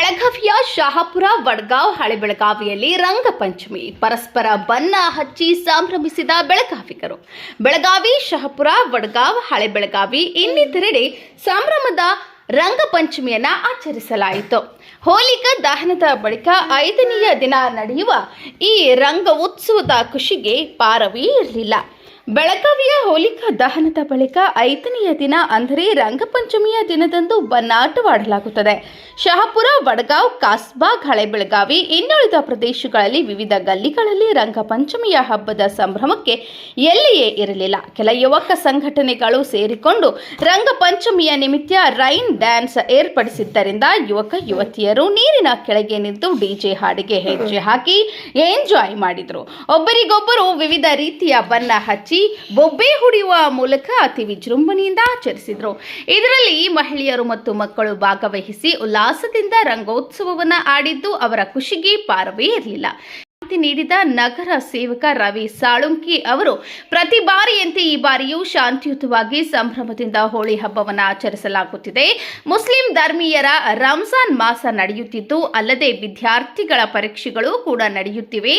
ಬೆಳಗಾವಿಯ ಶಹಾಪುರ, ವಡ್ಗಾವ್, ಹಳೆ ಬೆಳಗಾವಿಯಲ್ಲಿ ರಂಗಪಂಚಮಿ. ಪರಸ್ಪರ ಬಣ್ಣ ಹಚ್ಚಿ ಸಂಭ್ರಮಿಸಿದ ಬೆಳಗಾವಿಗರು. ಬೆಳಗಾವಿ, ಶಹಾಪುರ, ವಡ್ಗಾವ್, ಹಳೆ ಬೆಳಗಾವಿ ಇನ್ನಿತರೆಡೆ ಸಂಭ್ರಮದ ರಂಗಪಂಚಮಿಯನ್ನ ಆಚರಿಸಲಾಯಿತು. ಹೋಲಿಕ ದಹನದ ಬಳಿಕ ಐದನೆಯ ದಿನ ನಡೆಯುವ ಈ ರಂಗ ಉತ್ಸವದ ಖುಷಿಗೆ ಪಾರವೇ ಇರಲಿಲ್ಲ. ಬೆಳಗಾವಿಯ ಹೋಲಿಕಾ ದಹನದ ಬಳಿಕ ಐದನೆಯ ದಿನ ಅಂದರೆ ರಂಗಪಂಚಮಿಯ ದಿನದಂದು ಬನ್ನಾಟವಾಡಲಾಗುತ್ತದೆ. ಶಹಾಪುರ, ವಡಗಾವ್, ಕಾಸ್ಬಾ, ಹಳೆ ಬೆಳಗಾವಿ ಇನ್ನುಳಿದ ಪ್ರದೇಶಗಳಲ್ಲಿ ವಿವಿಧ ಗಲ್ಲಿಗಳಲ್ಲಿ ರಂಗಪಂಚಮಿಯ ಹಬ್ಬದ ಸಂಭ್ರಮಕ್ಕೆ ಎಲ್ಲಿಯೇ ಇರಲಿಲ್ಲ. ಕೆಲ ಯುವಕ ಸಂಘಟನೆಗಳು ಸೇರಿಕೊಂಡು ರಂಗಪಂಚಮಿಯ ನಿಮಿತ್ತ ರೈನ್ ಡ್ಯಾನ್ಸ್ ಏರ್ಪಡಿಸಿದ್ದರಿಂದ ಯುವಕ, ಯುವತಿಯರು ನೀರಿನ ಕೆಳಗೆ ನಿಂತು ಡಿಜೆ ಹಾಡಿಗೆ ಹೆಜ್ಜೆ ಹಾಕಿ ಎಂಜಾಯ್ ಮಾಡಿದರು. ಒಬ್ಬರಿಗೊಬ್ಬರು ವಿವಿಧ ರೀತಿಯ ಬಣ್ಣ ಹಚ್ಚಿ ಬೊಬ್ಬೆ ಹುಡಿಯುವ ಮೂಲಕ ಅತಿ ವಿಜೃಂಭಣೆಯಿಂದ ಆಚರಿಸಿದರು. ಇದರಲ್ಲಿ ಮಹಿಳೆಯರು ಮತ್ತು ಮಕ್ಕಳು ಭಾಗವಹಿಸಿ ಉಲ್ಲಾಸದಿಂದ ರಂಗೋತ್ಸವವನ್ನು ಆಡಿದ್ದು ಅವರ ಖುಷಿಗೆ ಪಾರವೇ ಇರಲಿಲ್ಲ. ಮಾಹಿತಿ ನೀಡಿದ ನಗರ ಸೇವಕ ರವಿ ಸಾಳುಂಕಿ ಅವರು, ಪ್ರತಿ ಬಾರಿಯಂತೆ ಈ ಬಾರಿಯೂ ಶಾಂತಿಯುತವಾಗಿ ಸಂಭ್ರಮದಿಂದ ಹೋಳಿ ಹಬ್ಬವನ್ನು ಆಚರಿಸಲಾಗುತ್ತಿದೆ. ಮುಸ್ಲಿಂ ಧರ್ಮೀಯರ ರಂಜಾನ್ ಮಾಸ ನಡೆಯುತ್ತಿದ್ದು, ಅಲ್ಲದೆ ವಿದ್ಯಾರ್ಥಿಗಳ ಪರೀಕ್ಷೆಗಳು ಕೂಡ ನಡೆಯುತ್ತಿವೆ.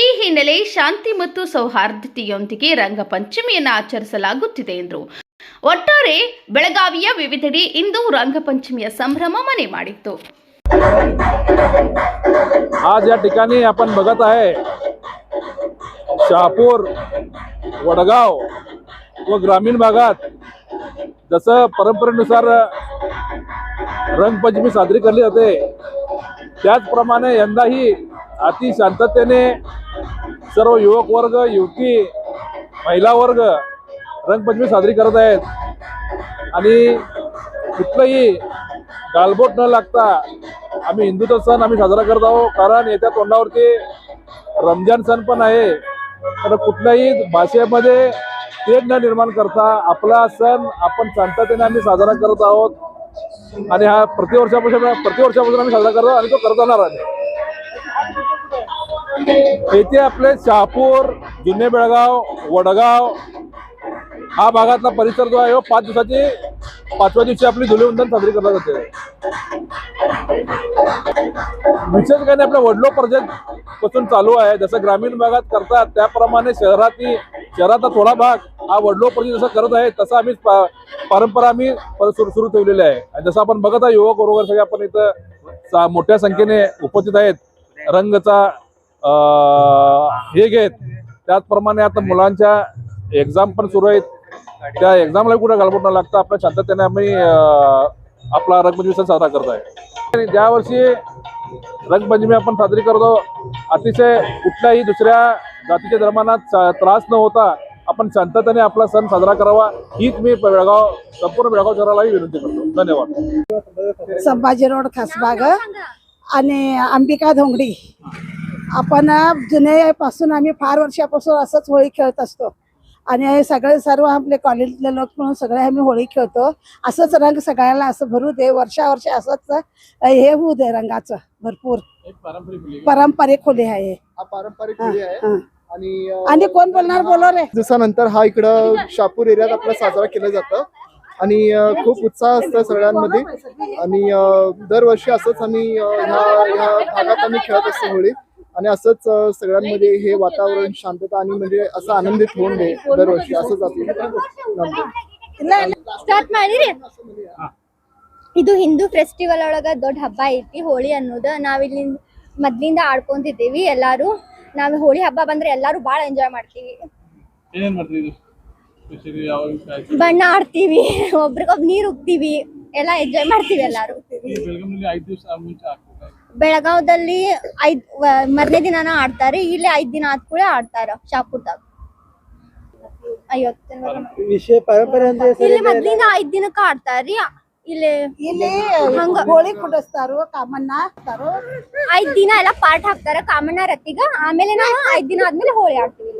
ಈ ಹಿನ್ನೆಲೆ ಶಾಂತಿ ಮತ್ತು ಸೌಹಾರ್ದತೆಯೊಂದಿಗೆ ರಂಗಪಂಚಮಿಯನ್ನು ಆಚರಿಸಲಾಗುತ್ತಿದೆ ಎಂದರು. ಒಟ್ಟಾರೆ ಬೆಳಗಾವಿಯ ವಿವಿಧೆಡೆ ಇಂದು ರಂಗಪಂಚಮಿಯ ಸಂಭ್ರಮ ಮನೆ ಮಾಡಿತ್ತು. आज या ठिकाणी आपण बघत आहे शहापूर वडगाव व ग्रामीण भागात जसं परंपरेनुसार रंगपंचमी साजरी केली जाते त्याचप्रमाणे यंदाही अति शांततेने सर्व युवक वर्ग युवती महिला वर्ग रंगपंचमी साजरी करत आहेत. आणि कुठलंही गालबोट न लागता आम्ही हिंदूचा सण आम्ही साजरा करत आहोत कारण येत्या तोंडावरती रमजान सण पण आहे. तर कुठल्याही भाषेमध्ये ते न निर्माण करता आपला सण आपण शांततेने आम्ही साजरा करत आहोत. आणि हा प्रतिवर्षापासून प्रतिवर्षापासून आम्ही साजरा करतो आणि तो करत जाणार आहे. येथे आपले शहापूर जुने बेळगाव वडगाव हा भागातला परिसर जो आहे पाच दिवसाची पाचव्या दिवशी आपली धुलीवंदन साजरी करण्यात जाते विशेष काही नाही आपल्या वडलो प्रोजेक्टपासून चालू आहे. जसं ग्रामीण भागात करतात त्याप्रमाणे शहरातील शहराचा थोडा भाग हा वडलो प्रोजेक्ट जसं करत आहे तसं आम्ही पा- परंपरा आम्ही सुरू सुरू ठेवलेली आहे. आणि जसं आपण बघत आहे युवक बरोबर सगळे आपण इथं सा- मोठ्या संख्येने उपस्थित आहेत. रंगचा हे घेत त्याचप्रमाणे आता मुलांच्या एक्झाम पण सुरू आहेत. त्या एक्झामला कुठे गालबोट न लागता आपल्या शांततेने आम्ही आपला रंगपंचमी सण साजरा करत आहे ज्या वर्षी रंगपंचमी आपण साजरी करतो अतिशय कुठल्याही दुसऱ्या जातीच्या धर्मांना त्रास न होता आपण शांततेने आपला सण साजरा करावा हीच मी बेळगाव संपूर्ण बेळगाव शहरालाही विनंती करतो. धन्यवाद. संभाजी रोड खासबाग आणि अंबिका धोंगडी. आपण जुन्यापासून आम्ही फार वर्षापासून असंच होळी खेळत असतो. आणि हे सगळे सर्व आपले कॉलेजले लोक म्हणून सगळे आम्ही होळी खेळतो. असंच रंग सगळ्याला असं भरू दे. वर्षा वर्ष असंच हे होऊ दे रंगाचं भरपूर. पारंपरिक होळी आहे. पारंपरिक होळी आहे. आणि कोण बोलणार? बोलो रे. दिवसानंतर हा इकडं शापूर एरियात आपला साजरा केला जातं. आणि खूप उत्साह असतो सगळ्यांमध्ये. आणि दरवर्षी असंच आम्ही ह्या ह्या भागात आम्ही खेळत असतो होळी. आणि असंच अं, सगळ्यांमध्ये हे वातावरण शांतता आणि म्हणजे असं आनंदित होऊन दे दरवर्षी असंच आपलं ಸ್ಟಾರ್ಟ್ ಮಾಡಿರಿ ಇದು ಹಿಂದೂ ಫೆಸ್ಟಿವಲ್ ಒಳಗ ದೊಡ್ಡ ಹಬ್ಬ ಐತಿ ಹೋಳಿ ಅನ್ನೋದು ನಾವಿಲ್ಲಿ ಮೊದ್ಲಿಂದ ಆಡ್ಕೊಂತಿದ್ದೀವಿ ಎಲ್ಲಾರು ನಾವ್ ಹೋಳಿ ಹಬ್ಬ ಬಂದ್ರೆ ಎಲ್ಲಾರು ಬಾಳ ಎಂಜಾಯ್ ಮಾಡ್ತೀವಿ ಏನೇನ್ ಮಾಡ್ತೀವಿ ಸ್ಪೆಷಲಿ ಯಾವ ಬಣ್ಣ ಆಡ್ತೀವಿ ಒಬ್ರಿಗೊಬ್ ನೀರ್ ಉಗ್ತೀವಿ ಎಲ್ಲಾ ಎಂಜಾಯ್ ಮಾಡ್ತೀವಿ ಎಲ್ಲಾರು ಬೆಳಗಾವದಲ್ಲಿ ಐದ್ ಮರನೇ ದಿನಾನ ಆಡ್ತಾರೆ ಇಲ್ಲಿ ಐದ್ ದಿನ ಆದ್ ಕೂಡ ಆಡ್ತಾರ ಶಾಪುರ್ದಾಗ. ಇಲ್ಲಿ ಐದ್ ದಿನಕ್ಕ ಆಡ್ತಾರಿ. ಇಲ್ಲಿ ಇಲ್ಲಿ ಐದ್ ದಿನ ಎಲ್ಲ ಪಾಠ ಹಾಕ್ತಾರ ಕಾಮಣ್ಣ ರತಿಗ ಆಮೇಲೆ ನಾವು ಐದ್ ದಿನ ಆದ್ಮೇಲೆ ಹೋಳಿ ಆಡ್ತೀವಿ